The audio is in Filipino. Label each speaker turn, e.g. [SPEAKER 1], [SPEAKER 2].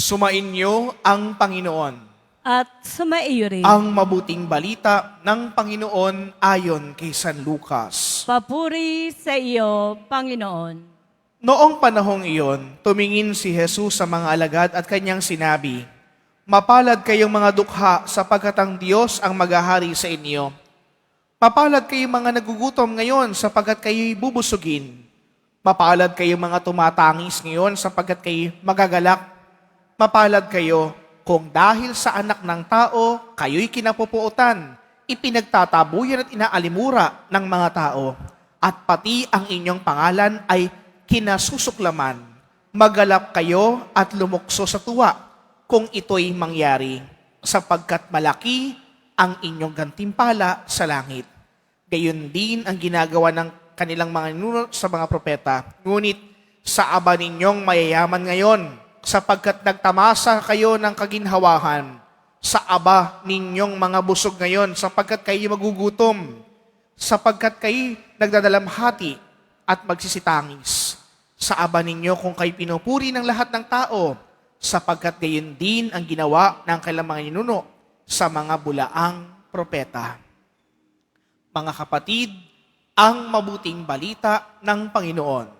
[SPEAKER 1] Sumainyo ang Panginoon.
[SPEAKER 2] at sumaiyo rin.
[SPEAKER 1] Ang mabuting balita ng Panginoon ayon kay San Lucas.
[SPEAKER 2] Papuri sa iyo, Panginoon.
[SPEAKER 1] Noong panahong iyon, tumingin si Jesus sa mga alagad at kanyang sinabi, Mapalad kayong mga dukha sapagkat ang Diyos ang maghahari sa inyo. Mapalad kayong mga nagugutom ngayon sapagkat kayo'y bubusugin. Mapalad kayong mga tumatangis ngayon sapagkat kayo'y magagalak. Mapalad kayo kung dahil sa anak ng tao, kayo'y kinapupuotan, ipinagtatabuyan at inaalimura ng mga tao, at pati ang inyong pangalan ay kinasusuklaman. Magalap kayo at lumukso sa tuwa kung ito'y mangyari, sapagkat malaki ang inyong gantimpala sa langit. Gayon din ang ginagawa ng kanilang mga ninuno sa mga propeta. Ngunit sa aba ninyong mayayaman ngayon, sapagkat nagtamasa kayo ng kaginhawahan. Sa aba ninyong mga busog ngayon, sapagkat kayo magugutom. Sapagkat kayo nagdadalamhati at magsisitangis. Sa aba ninyo kung kayo pinupuri ng lahat ng tao, sapagkat gayon din ang ginawa ng kailang mga ninuno sa mga bulaang propeta. Mga kapatid, ang mabuting balita ng Panginoon.